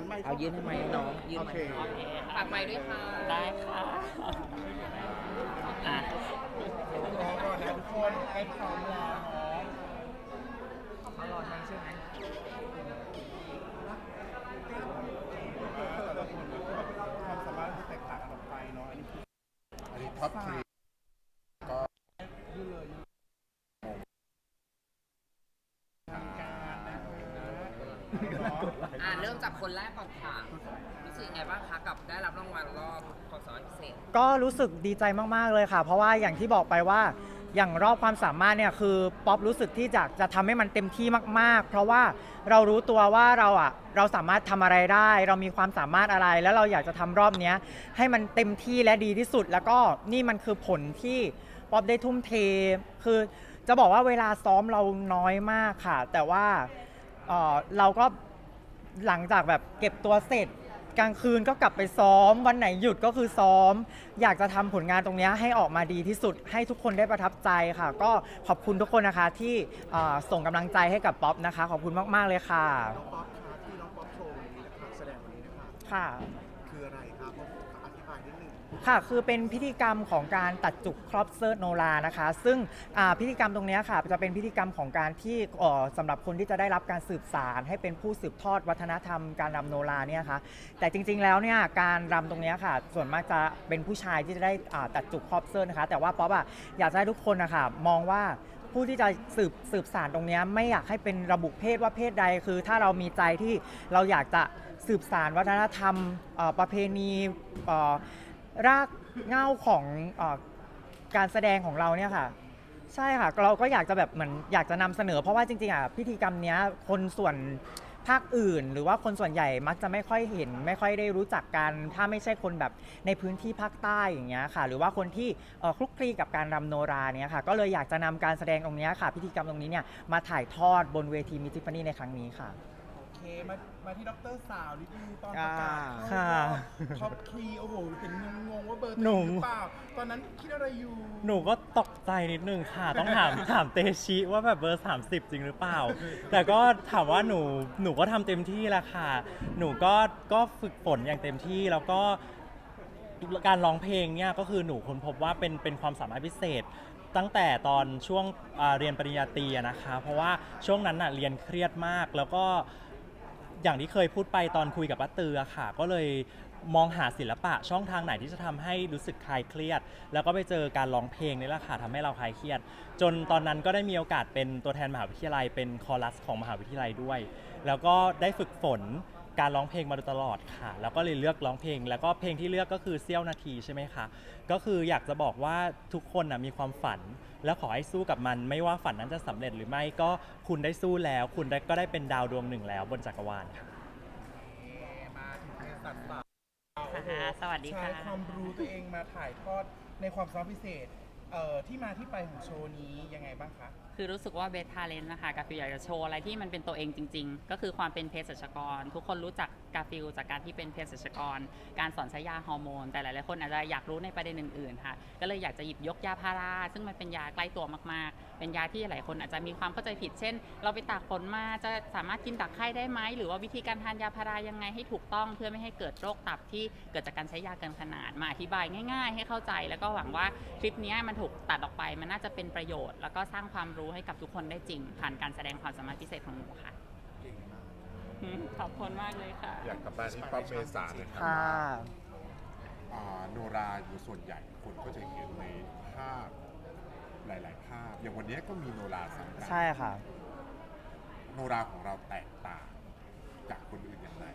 หันไมค์เอายืนให้ไหมน้องยืนโอไหมเคฝากไมค์ด้วยค่ะ ได้ค่ะอะรอก่อนนะทุกคนใกล้พร้อมแล้วเขารอทางใช่ไหมแต่ละคนก็ความสามารถที่แตกต่างกันออกไปเนาะอันนี้คือ อันนี้ท็อปทรี จากคนแรกก่อนค่ะรู้สึกยังไงบ้างคะกับได้รับรางวัลรอบความสามารถพิเศษ ก็รู้สึกดีใจมาก ๆ เลยค่ะ เพราะว่าอย่างที่บอกไปว่าอย่างรอบความสามารถเนี่ยคือป๊อปรู้สึกที่จะจะทำให้มันเต็มที่มาก ๆ เพราะว่าเรารู้ตัวว่าเราอะเราสามารถทำอะไรได้ เรามีความสามารถอะไร แล้วเราอยากจะทำรอบเนี้ยให้มันเต็มที่และดีที่สุด แล้วก็นี่มันคือผลที่ป๊อปได้ทุ่มเท คือจะบอกว่าเวลาซ้อมเราน้อยมากค่ะ แต่ว่าเอ่อเราก็ หลังจากแบบเก็บตัวเสร็จ กลางคืนก็กลับไปซ้อม วันไหนหยุดก็คือซ้อม อยากจะทำผลงานตรงเนี้ยให้ออกมาดีที่สุด ให้ทุกคนได้ประทับใจค่ะ ก็ขอบคุณทุกคนนะคะที่เอ่อส่งกำลังใจให้กับป๊อปนะคะ ขอบคุณมาก ๆ เลยค่ะ น้องป๊อปคะที่น้องป๊อปโชว์วันนี้นะคะแสดงวันนี้นะคะค่ะคืออะไรครับผมอธิบายนิดนึง ค่ะ คือเป็นพิธีกรรมของการตัดจุกครอบเซิร์ตโนรานะคะ ซึ่งพิธีกรรมตรงนี้ค่ะ จะเป็นพิธีกรรมของการที่เอ่อสำหรับคนที่จะได้รับการสืบสารให้เป็นผู้สืบทอดวัฒนธรรมการรำโนราเนี่ยค่ะ แต่จริง ๆ แล้วเนี่ยการรำตรงนี้ค่ะ ส่วนมากจะเป็นผู้ชายที่จะได้ตัดจุกครอบเซิร์ตนะคะ แต่ว่าป๊อปอะอยากให้ทุกคนนะคะมองว่าผู้ที่จะสืบสืบสารตรงนี้ไม่อยากให้เป็นระบุเพศว่าเพศใดคือ ถ้าเรามีใจที่เราอยากจะสืบสารวัฒนธรรมประเพณี รากเหง้าของเออการแสดงของเราเนี่ยค่ะ ใช่ค่ะเราก็อยากจะแบบเหมือนอยากจะนำเสนอ เพราะว่าจริงๆอะพิธีกรรมเนี้ยคนส่วนภาคอื่น หรือว่าคนส่วนใหญ่มักจะไม่ค่อยเห็น ไม่ค่อยได้รู้จักกัน ถ้าไม่ใช่คนแบบในพื้นที่ภาคใต้อย่างเงี้ยค่ะ หรือว่าคนที่เอ่อคลุกคลีกับการรำโนราเนี่ยค่ะก็เลยอยากจะนำการแสดงตรงเนี้ยค่ะ พิธีกรรมตรงนี้เนี่ยมาถ่ายทอดบนเวทีมิจิฟานี่ในครั้งนี้ค่ะ มามาที่ดรสาวนิดนึงตอนประกาศอ่าเข้ารอบท็อปทรีโอ้โหเห็นงงๆว่าเบอร์หนูตัวเองหรือเปล่า ตอนนั้นคิดอะไรอยู่ หนูก็ตกใจนิดนึงค่ะ ต้องถาม ถามเตชิว่าแบบเบอร์ 30 จริงหรือเปล่า แต่ก็ถามว่าหนูหนูก็ทำเต็มที่แหละค่ะ หนูก็ก็ฝึกฝนอย่างเต็มที่แล้วก็การร้องเพลงเนี่ยก็คือหนูค้นพบว่าเป็นเป็นความสามารถพิเศษ ตั้งแต่ตอนช่วงอ่าเรียนปริญญาตรีอะนะคะ เพราะว่าช่วงนั้นน่ะเรียนเครียดมากแล้วก็ อย่างที่เคยพูดไปตอนคุยกับป้าตือค่ะ ก็เลยมองหาศิลปะช่องทางไหนที่จะทำให้รู้สึกคลายเครียด แล้วก็ไปเจอการร้องเพลงนี่แหละค่ะทำให้เราคลายเครียด จนตอนนั้นก็ได้มีโอกาสเป็นตัวแทนมหาวิทยาลัยเป็นคอรัสของมหาวิทยาลัยด้วย แล้วก็ได้ฝึกฝน การร้องเพลงมาโดยตลอดค่ะ แล้วก็เลยเลือกร้องเพลง แล้วก็เพลงที่เลือกก็คือเสี้ยวนาทีใช่ไหมคะ ก็คืออยากจะบอกว่าทุกคนนะมีความฝัน แล้วขอให้สู้กับมัน ไม่ว่าฝันนั้นจะสำเร็จหรือไม่ก็คุณได้สู้แล้ว คุณได้ก็ได้เป็นดาวดวงหนึ่งแล้วบนจักรวาลค่ะ มาถึงในสัตว์สาวค่ะสวัสดีค่ะ ใช้ความรู้ตัวเองมาถ่ายทอดในความสามารถพิเศษเอ่อที่มาที่ไปของโชว์นี้ยังไงบ้างคะ คือรู้สึกว่าเบสทาเลนต์นะคะกาฟิลอยากจะโชว์อะไรที่มันเป็นตัวเองจริง ๆ ก็คือความเป็นเภสัชกร ทุกคนรู้จักกาฟิลจากการที่เป็นเภสัชกร การสอนใช้ยาฮอร์โมน แต่หลายๆคนอาจจะอยากรู้ในประเด็นอื่นๆค่ะ ก็เลยอยากจะหยิบยกยาพาราซึ่งมันเป็นยาใกล้ตัวมากๆ เป็นยาที่หลายคนอาจจะมีความเข้าใจผิด เช่น เราไปตากฝนมาจะสามารถกินตักไข้ได้ไหมหรือว่าวิธีการทานยาพารายังไงให้ถูกต้องเพื่อไม่ให้เกิดโรคตับที่เกิดจากการใช้ยาเกินขนาดมาอธิบายง่าย ๆ ให้เข้าใจ แล้วก็หวังว่าคลิปนี้มันถูกตัดออกไปมันน่าจะเป็นประโยชน์ แล้วก็สร้างความรู้ให้กับทุกคนได้จริง ผ่านการแสดงความสามารถพิเศษของหนูค่ะเก่งมากอืมขอบคุณมากเลยค่ะ อยากกลับมาที่ป๊อปเมษาหนะครับค่ะ อ่าโนราอยู่ส่วนใหญ่คนก็จะเห็นในภาพหลาย ๆ ภาพ อย่างวันนี้ก็มีโนราซ้ำกันใช่ค่ะ โนราของเราแตกต่างจากคนอื่นอย่างไร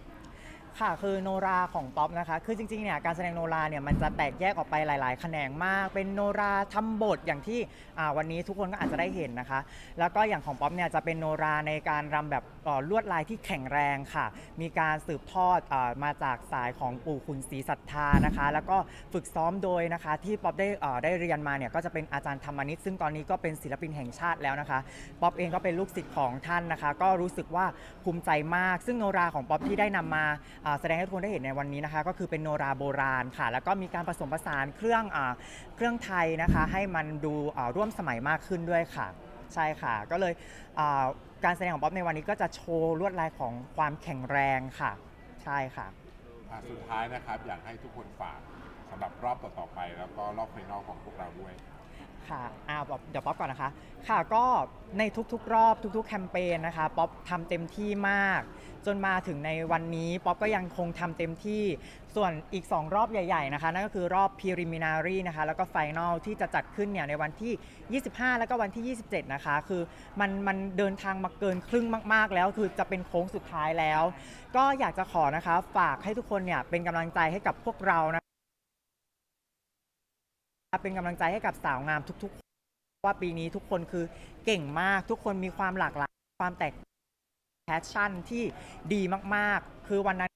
ค่ะคือโนราของป๊อปนะคะคือจริงๆเนี่ยการแสดงโนราเนี่ยมันจะแตกแยกออกไปหลาย ๆ แขนงมาก เป็นโนราทำบทอย่างที่อ่าวันนี้ทุกคนก็อาจจะได้เห็นนะคะ แล้วก็อย่างของป๊อปเนี่ยจะเป็นโนราในการรำแบบเอ่อลวดลายที่แข็งแรงค่ะ มีการสืบทอดอมาจากสายของปู่ขุนศรีศรัทธานะคะ แล้วก็ฝึกซ้อมโดยนะคะ ที่ป๊อปได้เอ่อได้เรียนมาเนี่ยก็จะเป็นอาจารย์ธรรมนิตซึ่งตอนนี้ก็เป็นศิลปินแห่งชาติแล้วนะคะป๊อปเองก็เป็นลูกศิษย์ของท่านนะคะ ก็รู้สึกว่าภูมิใจมาก ซึ่งโนราของป๊อปที่ได้นำมาอ่าแสดงให้ทุกคนได้เห็นในวันนี้นะคะ ก็คือเป็นโนราโบราณค่ะ แล้วก็มีการผสมผสานเครื่องอเครื่องไทยนะคะ ให้มันดูร่วมสมัยมากขึ้นด้วยค่ะ ใช่ค่ะ ก็เลยการแสดงของป๊อปในวันนี้ก็จะโชว์ลวดลายของความแข็งแรงค่ะ ใช่ค่ะอะสุดท้ายนะครับอยากให้ทุกคนฝากสำหรับรอบต่อๆไป แล้วก็รอบไฟนอลของพวกเราด้วย ค่ะอ่าเดี๋ยวป๊อปก่อนนะคะ ค่ะก็ในทุกๆ รอบทุก ๆ แคมเปญนะคะป๊อปทำเต็มที่มาก จนมาถึงในวันนี้ป๊อปก็ยังคงทำเต็มที่ ส่วนอีก 2 รอบใหญ่ ๆ นะคะ นั่นก็คือรอบ preliminary นะคะ แล้วก็ final ที่จะจัดขึ้นเนี่ยในวันที่ 25 แล้วก็วันที่ 27 นะคะ คือมันมันเดินทางมาเกินครึ่งมาก ๆ แล้วคือจะเป็นโค้งสุดท้ายแล้ว ก็อยากจะขอนะคะฝากให้ทุกคนเนี่ยเป็นกำลังใจให้กับพวกเรานะ เป็นกำลังใจให้กับสาวงามทุกๆ ว่าปีนี้ทุกคนคือเก่งมากทุกคนมีความหลากหลายความแตกแพชชั่นที่ดีมากๆ คือวันนั้น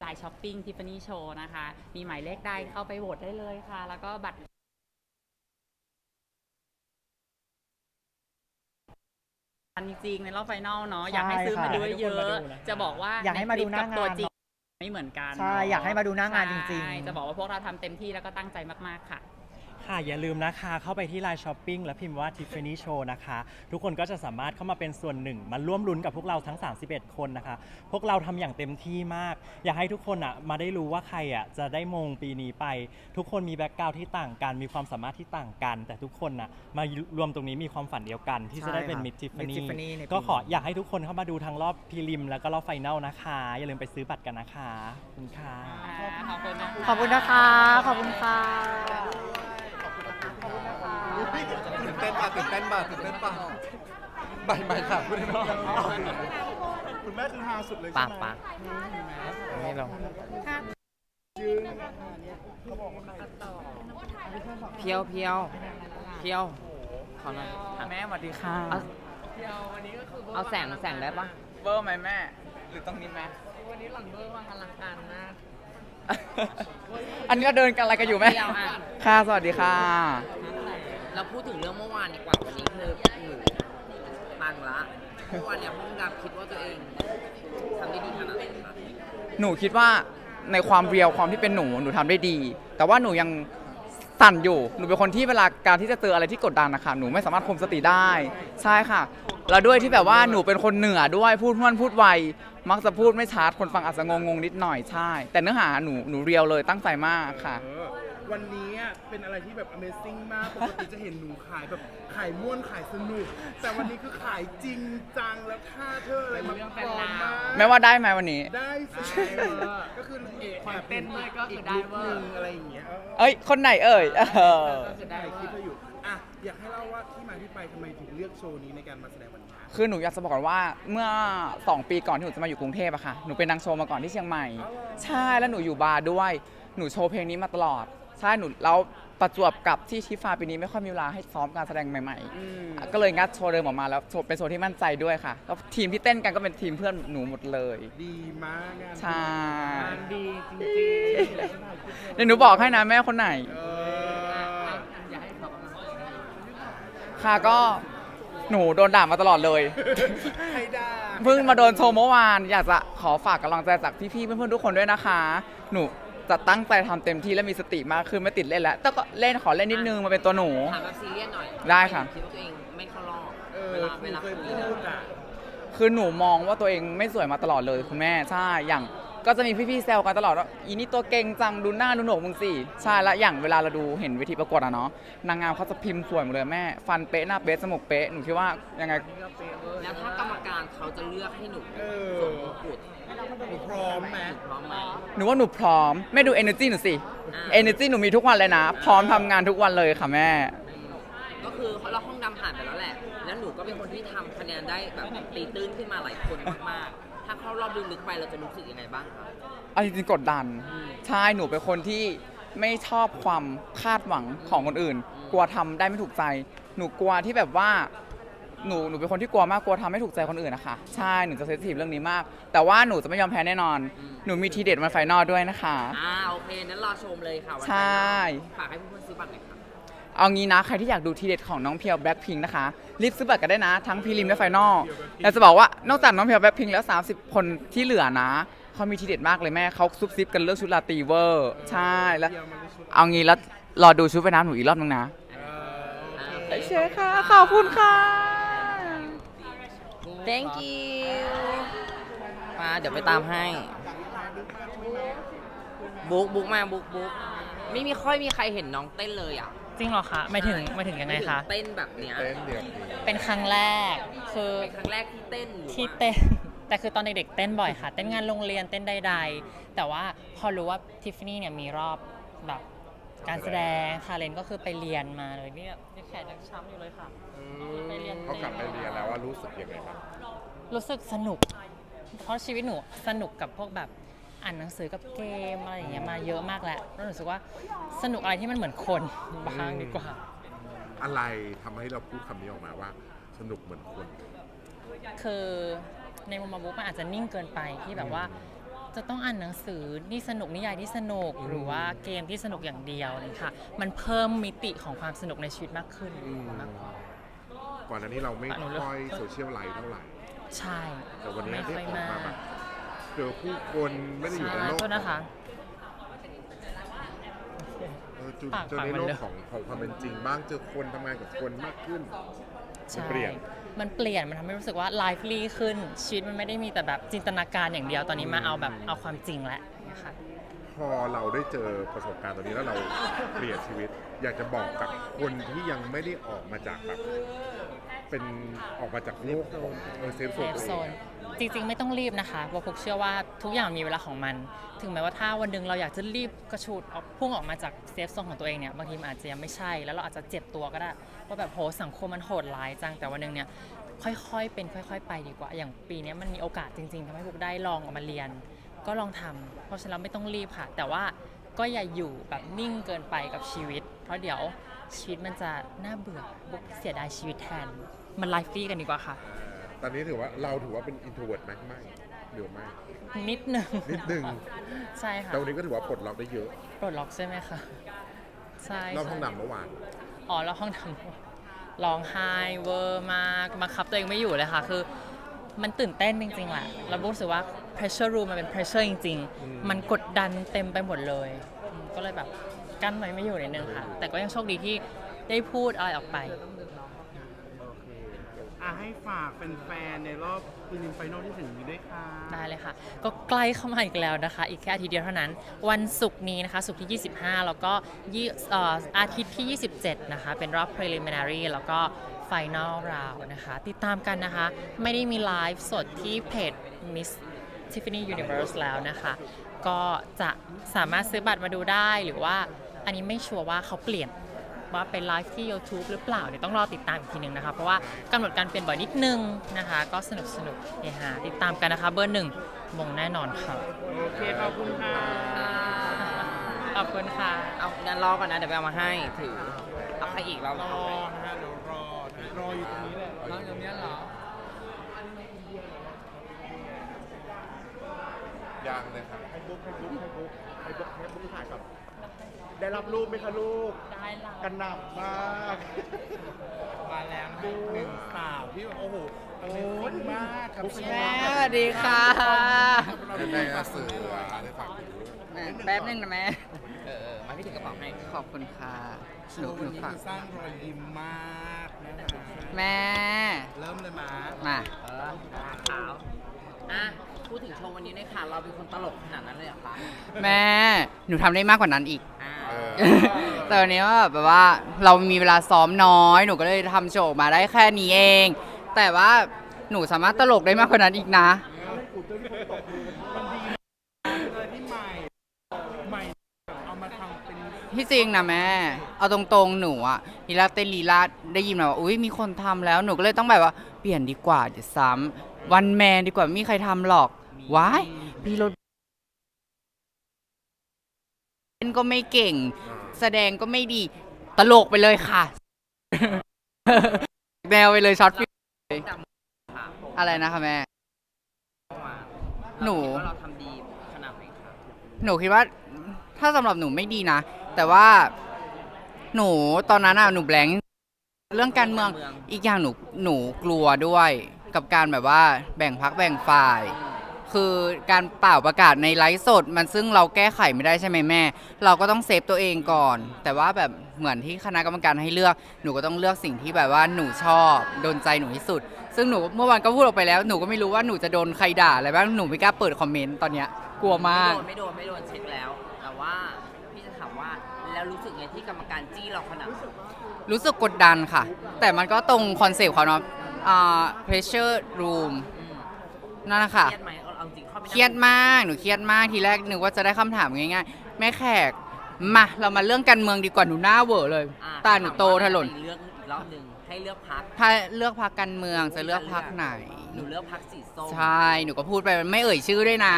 ไลน์ช้อปปิ้งทิฟฟานี่โชว์นะคะ มีหมายเลขได้เข้าไปโหวตได้เลยค่ะ แล้วก็บัตรอันจริงๆในรอบไฟนอลเนาะ อยากให้ซื้อมาดูเยอะๆจะบอกว่าอยากให้มาดูหน้าใคลิปกับตัวงานจริงไม่เหมือนกัน ใช่ อยากให้มาดูหน้างานจริงๆใช่จะบอกว่าพวกเราทำเต็มที่แล้วก็ตั้งใจมากๆค่ะ ค่ะ อย่าลืมนะคะ เข้าไปที่ไลน์ช้อปปิ้งและพิมพ์ว่า Tiffany Show นะคะ ทุกคนก็จะสามารถเข้ามาเป็นส่วนหนึ่ง มาร่วมลุ้นกับพวกเราทั้ง 31 คนนะคะ พวกเราทำอย่างเต็มที่มาก อยากให้ทุกคนอะมาได้รู้ว่าใครอะจะได้มงปีนี้ไป ทุกคนมีแบ็กกราวที่ต่างกัน มีความสามารถที่ต่างกัน แต่ทุกคนอะมารวมตรงนี้มีความฝันเดียวกัน ที่จะได้เป็นใช่ค่ะมิ d ทิฟฟา Miss Tiffany ในปีก็ขออยากให้ทุกคนเข้ามาดูทั้งรอบพรีลิม แล้วก็รอบไฟนอลนะคะ อย่าลืมไปซื้อบัตรกันนะคะขอบคุณค่ะ ขอบคุณนะคะ ขอบคุณนะคะ ขอบคุณค่ะ ตื่นเต้นป่ะตื่นเต้นป่ะตื่นเต้นป่ะใบใบค่ะพูดได้ไหมคุณแม่คือฮาสุดเลยปาใช่กไหมปากไม่ลงเพียวเพียวเพียวขอหน่อยแม่สวัสดีค่ะเอาเอาแสงแสงได้ปะเบอร์ไหมแม่ หรือต้องนิดไหมวันนี้หลังเบอร์วางอลังการมาก อันนี้เราเดินกันอะไรกันอยู่แม่เดี๋ยวอะ ค่ะ สวัสดีค่ะ เราพูดถึงเรื่องเมื่อวานดีกว่าวันนี้คือหนูปังละเมื่อวานเนี่ยพุ่งกับคิดว่าตัวเองทำได้ดีขนาดไหนคะหนูคิดว่าในความเรียวความที่เป็นหนูหนูทำได้ดี แต่ว่าหนูยังสั่นอยู่หนูเป็นคนที่เวลาการที่จะเจออะไรที่กดดันนะคะหนูไม่สามารถคุมสติได้ ใช่ค่ะ แล้วด้วยที่แบบว่าหนูเป็นคนเหนือด้วยพูดม่วนพูดไว มักจะพูดไม่ชัดคนฟังอาจจะงงงๆนิดหน่อยใช่ แต่เนื้อหาหนูหนูเรียวเลยตั้งใจมากค่ะ เออวันนี้อะเป็นอะไรที่แบบ Amazing มาก ปกติจะเห็นหนูขายแบบขายม่วนขายสนุก แต่วันนี้คือขายจริงจังแล้วท่าเธออะไรมาปลอมมากไม่ว่าได้ไหมวันนี้ ได้สิก็คือเอะแอบเต้นด้วยก็คือได้เวอร์ อะไรอย่างเงี้ยเอ้ย คนไหนเอ่ยเออจะได้คลิปเธออยู่อะอยากให้เล่าว่าที่มาที่ไปทำไมถึงเลือกโชว์นี้ในการมาแสดงวันนี้ คือหนูอยากจะบอกก่อนว่าเมื่อ 2 ปีก่อนที่หนูจะมาอยู่กรุงเทพอะค่ะ หนูเป็นนางโชว์มาก่อนที่เชียงใหม่ ใช่ แล้วหนูอยู่บาร์ด้วย หนูโชว์เพลงนี้มาตลอด ใช่ หนูแล้วประจวบกับที่ทิฟาปีนี้ไม่ค่อยมีเวลาให้ซ้อมการแสดงใหม่ๆ ก็เลยงัดโชว์เดิมออกมาแล้วโชว์เป็นโชว์ที่มั่นใจด้วยค่ะ แล้วทีมที่เต้นกันก็เป็นทีมเพื่อนหนูหมดเลย ดีมากงานใช่ งานดีจริงเดี๋ยวหนูบอกให้นะแม่คนไหนๆเอออยากให้เขากำลังใจค่ะก็ หนูโดนด่ามาตลอดเลย ใครด่าเพิ่งมาโดนโชว์เมื่อวาน อยากจะขอฝากกำลังใจจากพี่ๆเพื่อนๆทุกคนด้วยนะคะ หนูจะตั้งใจทำเต็มที่และมีสติมากขึ้นไม่ติดเล่นแล้ว แต่ก็เล่นขอเล่นนิดนึงมาเป็นตัวหนู ถามแบบซีเรียสหน่อยได้ค่ะ คิดว่าตัวเองไม่เข้ารอบเออเวลาหเวนูลาเคยคุยพูดอะ คือหนูมองว่าตัวเองไม่สวยมาตลอดเลยคุณแม่ใช่อย่าง ก็จะมีพี่ๆแซวกันตลอดว่าอีนี่ตัวเก่งจังดูหน้าดูหนวกมึงสิใช่แล้วอย่างเวลาเราดูเห็นเวทีประกวดอะเนาะนางงามเขาจะพิมพ์สวยหมดเลยแม่ ฟันเป๊ะหน้าเป๊ะจมูกเป๊ะหนูคิดว่ายังไงแล้วถ้ากรรมการเขาจะเลือกให้หนูเออสวมมงกุฎหนูพร้อมไหมพร้อมไหมหนูว่าหนูพร้อมแม่ดู energy หนูสิอ่า energy หนูมีทุกวันเลยนะ พร้อมทำงานทุกวันเลยค่ะแม่ ก็คือเราห้องดำผ่านไปแล้วแหละ แล้วหนูก็เป็นคนที่ทำคะแนนได้แบบตีตื้นขึ้นมาหลายคนมากๆ ถ้าเข้ารอบลึกๆไปเราจะรู้สึกยังไงบ้างคะเอาจริงๆกดดันใช่ หนูเป็นคนที่ไม่ชอบความคาดหวังของคนอื่น กลัวทำได้ไม่ถูกใจ หนูกลัวที่แบบว่า หนู หนูเป็นคนที่กลัวมาก กลัวทำไม่ถูกใจคนอื่นนะคะ ใช่ หนูจะเซนซิทีฟเรื่องนี้มาก แต่ว่าหนูจะไม่ยอมแพ้แน่นอนหนูมีทีเด็ดวันไฟนอลด้วยนะคะ อ่าโอเคนั้นรอชมเลยค่ะวันใช่ฝากให้เพื่อนๆซื้อบัตรหน่อยค่ะ เอางี้นะ ใครที่อยากดูทีเด็ดของน้องเพียวแบล็คพิงนะคะ รีบซื้อบัตรกันได้นะ ทั้งพรีลิมและไฟนอลอยากจะบอกว่านอกจากน้องเพียวแบล็คพิงแล้ว 30 คนที่เหลือนะเขามีทีเด็ดมากเลยแม่เขาซุบซิบกันเรื่องชุดลาตรีเวอร์ ใช่แล้ว เอางี้แล้วรอดูชุดว่ายน้ำหนูอีกรอบนึงนะโอเคค่ะขอบคุณค่ะ thank you มาเดี๋ยวไปตามให้บุ๊กบุ๊กมาบุ๊กบุ๊กไม่มีค่อยมีใครเห็นน้องเต้นเลยอะ จริงเหรอคะหมายถึงหมายถึงยังไงคะ เต้นแบบเนี้ยเต้นเดียวนี้เป็นครั้งแรกคือเป็นครั้งแรกที่เต้นหรือที่ว่าเต้น แต่คือตอนเด็กๆเต้นบ่อยค่ะ เต้นงานโรงเรียนเต้นใดๆ แต่ว่าพอรู้ว่าทิฟฟานี่เนี่ยมีรอบแบบการแสดงคาเลนก็คือไปเรียนมาเลยนี่แบบนี่แขนยังช้ำอยู่เลยค่ะไปเรียน เขากลับไปเรียนแล้วว่ารู้สึกยังไงบ้างรู้สึกสนุก เพราะชีวิตหนูสนุกกับพวกแบบ อ่านหนังสือกับเกมอะไรอย่างเงี้ยมาเยอะมากแล้วแล้วหนูรู้สึกว่าสนุกอะไรที่มันเหมือนคนบ้างดีกว่า อะไรทำให้เราพูดคำนี้ออกมาว่า สนุกเหมือนคน คือในมุมมองบุ๊กมันอาจจะนิ่งเกินไปที่แบบว่า จะต้องอ่านหนังสือนี่สนุกนิยายที่สนุกหรือว่าเกมที่สนุกอย่างเดียวเลยค่ะ มันเพิ่มมิติของความสนุกในชีวิตมากขึ้นอืม มากกว่า ก่อนหน้านี้เราไม่อะหนูเลือก ค่อยโซเชียลไลท์เท่าไหร่ ใช่แต่วันนี้ไม่ได้ค่อยออกมามากแบบ เจอผู้คนไม่ได้อยู่ในใช่โลกโทษนะคะ เออจุดปากเจอปากในมันโลกเลอะ ของของความเป็นจริงบ้างเจอคนทำงานกับคนมากขึ้น ใช่เปลี่ยน มันเปลี่ยน มันทำให้รู้สึกว่าไลฟ์ลีขึ้น ชีวิตมันไม่ได้มีแต่แบบจินตนาการอย่างเดียว ตอนนี้มาเอาแบบเอาความจริงแล้วนะคะพอเราได้เจอประสบการณ์ตรงนี้แล้วเราเปลี่ยนชีวิต อยากจะบอกกับคนที่ยังไม่ได้ออกมาจากแบบเป็นออกมาจากโลกของเออเซฟโซเซนฟตัวโซเอนง จริงๆ ไม่ต้องรีบนะคะเพราะพกเชื่อว่าทุกอย่างมีเวลาของมัน ถึงแม้ว่าถ้าวันหนึ่งเราอยากจะรีบกระชูดออกพุ่งออกมาจากเซฟโซนของตัวเองเนี่ยบางทีมันอาจจะยังไม่ใช่ แล้วเราอาจจะเจ็บตัวก็ได้ว่าแบบโหสังคมมันโหดร้ายจังแต่วันหนึ่งเนี่ยค่อยๆ เป็นค่อย ๆ ไปดีกว่า อย่างปีนี้มันมีโอกาสจริงๆทำให้พวกได้ลองออกมาเรียน ก็ลองทำเพราะฉะนั้นไม่ต้องรีบค่ะ แต่ว่าก็อย่าอยู่แบบนิ่งเกินไปกับชีวิต เพราะเดี๋ยวชีวิตมันจะน่าเบื่อบุกเสียดายชีวิตแทน มันไลฟ์ฟรีกันดีกว่าค่ะ ตอนนี้ถือว่าเราถือว่าเป็นอินโทรเวิร์ดไหมไม่หรือไม่นิดหนึ่งนิดหนึ่งใช่ค่ะแต่วันนี้ก็ถือว่าปลดล็อกได้เยอะ ปลดล็อกใช่ไหมคะใช่รอบห้องใช่ดำเมื่อวานอ๋อแล้วห้องดำร้องไห้เวอร์มากบังคับตัวเองไม่อยู่เลยค่ะ คือมันตื่นเต้นจริงๆแหละแล้วรู้สึกว่า pressure room มันเป็น pressure จริงอืมๆมันกดดันเต็มไปหมดเลยอืมก็เลยแบบกั้นไว้ไม่อยู่นิดนึงค่ะ แต่ก็ยังโชคดีที่ได้พูดอะไรออกไป อะให้ฝากเป็นแฟนในรอบพรีลิมไฟนอลที่ถึงนี้ด้วยค่ะ ได้เลยค่ะ ก็ใกล้เข้ามาอีกแล้วนะคะ อีกแค่อาทิตย์เดียวเท่านั้น วันศุกร์นี้นะคะศุกร์ที่ 25 แล้วก็ยี่เอ่ออาทิตย์ที่ 27 นะคะ เป็นรอบ preliminary แล้วก็ final round นะคะ ติดตามกันนะคะ ไม่ได้มีไลฟ์สดที่เพจ Miss Tiffany Universe แล้วนะคะ ก็จะสามารถซื้อบัตรมาดูได้หรือว่าอันนี้ไม่ชัวร์ว่าเขาเปลี่ยน ว่าเป็นไลฟ์ที่ YouTube หรือเปล่า เดี๋ยวต้องรอติดตามอีกทีหนึ่งนะคะ เพราะว่ากำหนดการเปลี่ยนบ่อยนิดนึงนะคะ ก็สนุกสนุกเฮฮาติดตามกันนะคะเบอร์หนึ่งมงแน่นอนค่ะโอเคขอบคุณค่ะขอบคุณค่ะเอางั้นรอก่อนนะ เดี๋ยวไปเอามาให้ถือเอาใครอีกเรารอนะฮะเดี๋ยวรอนะรออยู่ตรงนี้แหละรอตรงนี้เหรอยังเลยครับให้บุ๊กให้บุ๊กให้บุ๊กให้บุ๊กให้บุ๊กถ่ายกับ ได้รับรูปไหมคะลูกได้ละกันหนักมาก มาแล้วนะหนึ่งสาวที่แบบโอ้โหโอ้ยมากครับแม่สวัสดีค่ะ แม่ก็สื่อได้ฝากถึงด้วยแป๊บนึงนะแม่เออมาพี่ถือกระเป๋าให้ขอบคุณค่ะโชหนูว์หวันนูนี้ฝากคือสร้างรอยยิ้มมากนะคะแม่ เริ่มเลยมามาเออขาวอะพูดถึงโชว์วันนี้หน่อยค่ะ เราเป็นคนตลกขนาดนั้นเลยเหรอคะแม่ หนูทำได้มากกว่านั้นอีกอ่าเออ แต่วันนี้ว่าแบบว่าเรามีเวลาซ้อมน้อยหนูก็เลยทำโชว์ออกมาได้แค่นี้เอง แต่ว่าหนูสามารถตลกได้มากกว่านั้นอีกนะ ที่ใหม่ใหม่เอามาทำเป็นที่จริงนะแม่ เอาตรงๆ หนูอะลีลาเต้นลีลาได้ยินมาว่าอุ้ยมีคนทำแล้วหนูก็เลยต้องแบบว่าเปลี่ยนดีกว่าเดี๋ยวซ้ำวันแมนดีกว่าไม่มีใครทำหรอกว้ายพี่รถเล่ นก็ไม่เก่ง แสดงก็ไม่ดี ตลกไปเลยค่ะ แนวไปเลยช็อตฟิลเลยอะไรนะคะแม่ หนู เราคิดว่าเราทำดีขนาดไหนคะหนูคิดว่า ถ้าสำหรับหนูไม่ดีนะ แต่ว่าหนูตอนนั้นอะหนูแบงค์เรื่องการเมืองอีกอย่างหนูหนูกลัวด้วย กับการแบบว่า แบ่งพักแบ่งฝ่าย คือการเป่าประกาศในไลฟ์สด มันซึ่งเราแก้ไขไม่ได้ใช่ไหมแม่ เราก็ต้องเซฟตัวเองก่อน แต่ว่าแบบเหมือนที่คณะกรรมการให้เลือกหนูก็ต้องเลือกสิ่งที่แบบว่าหนูชอบโดนใจหนูที่สุด ซึ่งหนูเมื่อวานก็พูดออกไปแล้วหนูก็ไม่รู้ว่าหนูจะโดนใครด่าอะไรบ้างหนูไม่กล้าเปิดคอมเมนต์ตอนเนี้ยกลัวมากไม่โดนไม่โดนไม่โดนเช็คแล้ว แต่ว่าพี่จะถามว่าแล้วรู้สึกไงที่กรรมการจี้เราขนาดนั้นรู้สึกกดดันค่ะ แต่มันก็ตรงคอนเซปต์เขาเนาะอ่า pressure room อืมนั่นแหละค่ะ เครียดไหม เอาเอาจริงเข้าไปนั่งเครียดมาก หนูเครียดมาก ทีแรกนึกว่าจะได้คำถามง่ายๆ แม่แขก มา เรามาเรื่องการเมืองดีกว่า หนูหน้าเวอร์เลย อะตาหนูโตถลนเลือกอีกรอบหนึ่งให้เลือกพักถ้าเลือกพักการเมืองจะเลือกพักไหน หนูเลือกพักสีส้มใช่ หนูก็พูดไปไม่เอ่ยชื่อด้วยนะ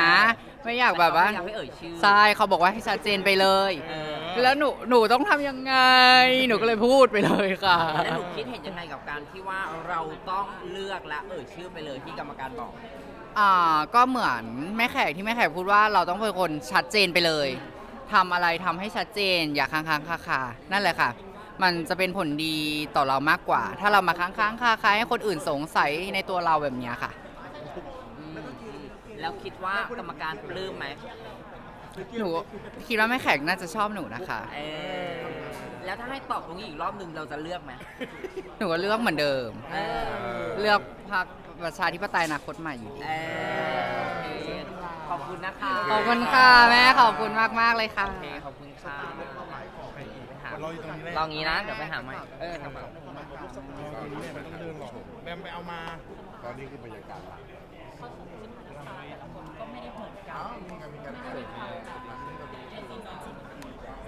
ไม่อยากแบบว่าต่เขไม่อยากให้เอ่ยชื่อใช่ เขาบอกว่าให้ชัดเจนไปเลย เออแล้วหนู หนูต้องทำยังไง หนูก็เลยพูดไปเลยค่ะ แล้วหนูคิดเห็นยังไงกับการที่ว่าเราต้องเลือกและเอ่ยชื่อไปเลยที่กรรมการบอก อ่าก็เหมือนแม่แขกที่แม่แขกพูดว่าเราต้องเป็นคนชัดเจนไปเลยทำอะไรทำให้ชัดเจน อย่าค้างค้างคาคานั่นแหละค่ะ มันจะเป็นผลดีต่อเรามากกว่า ถ้าเรามาค้างค้างคาคาให้คนอื่นสงสัยในตัวเราแบบเนี้ยค่ะอืมแล้วคิดว่ากรรมการปลื้มไหมหนูคิดว่าแม่แขกน่าจะชอบหนูนะคะ เออ แล้วถ้าให้ตอบตรงนี้อีกรอบหนึ่งเราจะเลือกไหมหนูก็เลือกเหมือนเดิม เออเลือกพรรคประชาธิปไตยอนาคตใหม่อยู่ดีเออโอเคขอบคุณนะคะขอบคุณค่ะแม่ขอบคุณมากมากๆเลยค่ะ โอเคขอบคุณค่ะไปหาเราอยู่ตรงนี้เลยลองงี้นะเดี๋ยวไปหาใหม่เออทำไมตรงนี้เนี่ยไม่ต้องเดินหรอกแบมไปเอามา ตอนนี้คือบรรยากาศหลัก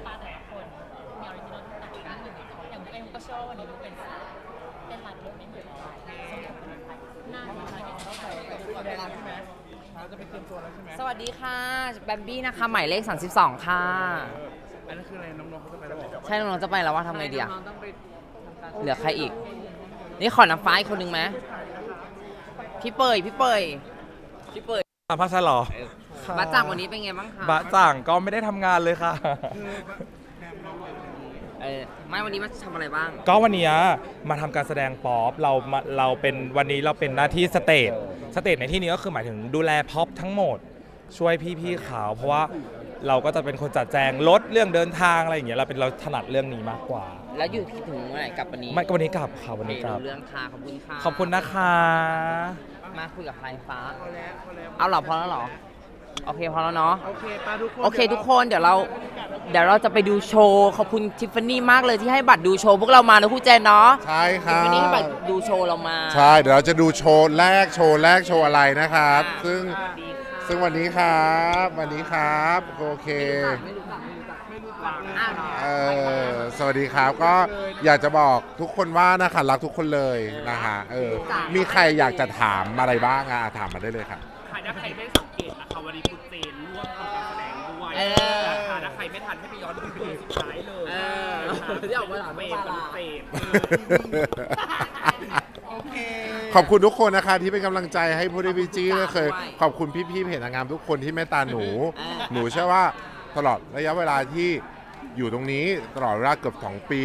ป้าแต่ละคนมีออริจินอลที่ต่างกันอย่างเอ็มก็เชื่อ ว่าวันนี้ดูเป็นเป็นรัดเรื่องไม่เหมือนกันหน้ามีอะไรที่ต้องใส่แสดงใช่ไหมจะไปเตรียมตัวแล้วใช่ไหมสวัสดีค่ะแบมบี้นะคะ หมายเลข 32 ค่ะ อันนั้นคืออะไรน้องๆเขาจะไปแล้วบอใช่น้องๆจะไปแล้วว่าทำไงดีอะเหลือใครอีก นี่ขอน้ำฟ้าอีกคนนึงไหมพี่เปยพี่เปยพี่เปยพักฉันเหรอบัตจ่างวันนี้เป็นไงบ้างคะบะจ่างก็ไม่ได้ทำงานเลยค่ะ เออไม่วันนี้มาทำอะไรบ้าง ก็วันเนี้ยมาทำการแสดงป๊อปเรามาเราเป็นวันนี้เราเป็นหน้าที่สเตจสเตจในที่นี้ก็คือหมายถึงดูแลพ็อปทั้งหมด ช่วยพี่ๆเขาเพราะว่าเราก็จะเป็นคนจัดแจงรถเรื่องเดินทางอะไรอย่างเงี้ยเราเป็นเราถนัดเรื่องนี้มากกว่า แล้วอยู่ที่ถึงเมื่อไหร่กลับวันนี้ไม่ก็วันนี้กลับค่ะวันโอเคนี้กลับรู้เรื่องค่ะขอบคุณค่ะขอบคุณนะคะ มาคุยกับใครฟ้าพอแล้วพอแล้วเอาเหรอพอแล้วเหรอ โอเคพอแล้วเนาะ โอเคปาทุกคนโอเคทุกคนเดี๋ยวเราเดี๋ยวเราจะไปดูโชว์ขอบคุณทิฟฟานี่มากเลยที่ให้บัตรดูโชว์พวกเรามานะคู่เจนเนาะใช่คทิฟรับฟานี่ให้บัตรดูโชว์เรามา ใช่เดี๋ยวเราจะดูโชว์แรกโชว์แรกโชว์อะไรนะครับซึ่งดีค่ะซึ่งวันนี้ครับวันนี้ครับโอเค ไม่รู้จักไม่รู้จักไม่รู้จักอะเออสวัสดีครับก็อยากจะบอกทุกคนว่านะคะรักทุกคนเลยนะคะเออมีใครอยากจะถามอะไรบ้างอะถามมาได้เลยค่ะค่ะถ้าใครไม่สังเกตนะคะ วันนี้คุณเจนร่วมทำการแสดงด้วยเออนะคะถ้าใครไม่ทันให้ไปย้อนดูเพลงสุดท้ายเลยเออนะคะที่ออกมาหลังเฟไม่รมปากับลาเฟรมโอเค ขอบคุณทุกคนนะคะที่เป็นกำลังใจให้ผู้ได้พิจี้ก็เคยขอบคุณพี่ๆเพจนางงามทุกคนที่เมตตาหนูหนูเชื่อว่าตลอดระยะเวลาที่อยู่ตรงนี้ตลอดเวลาเกือบ 2 ปี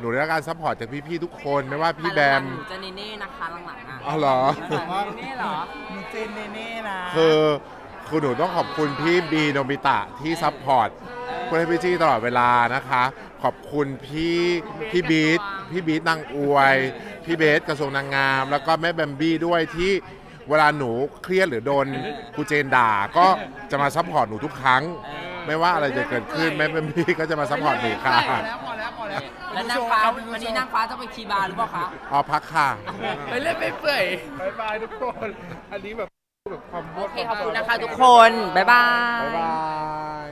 หนูได้รับการซัพพอร์ตจากพี่ๆทุกคนไม่ว่าพี่แบมหนูจะเนเน่นะคะหลังๆอะอ๋อเหรอ เนเน่เหรอ หนูเจนเนเน่นะ คือ คือหนูต้องขอบคุณพี่บีโนบิตะที่ซัพพอร์ตคุณให้พี่จี้ตลอดเวลานะคะ ขอบคุณพี่พี่บีทพี่บีทนางอวย พี่เบสกระทรวงนางงาม แล้วก็แม่แบมบี้ด้วยที่เวลาหนูเครียดหรือโดนครูเจนด่าก็จะมาซัพพอร์ตหนูทุกครั้ง ไม่ว่าอะไรจะเกิดขึ้นแม่แบมบี้ก็จะมาซัพพอร์ตหนูค่ะพอแล้วพอแล้วพอแล้วแล้วนางฟ้าวันนี้นางฟ้าจะไปทีบาร์หรือเปล่าคะ อ๋อพักค่ะ ไปเล่นไปเปื่อย บายบายทุกคน อันนี้แบบ แบบความโอเคขอบคุณนะคะทุกคน บ๊ายบาบ๊ายยบาย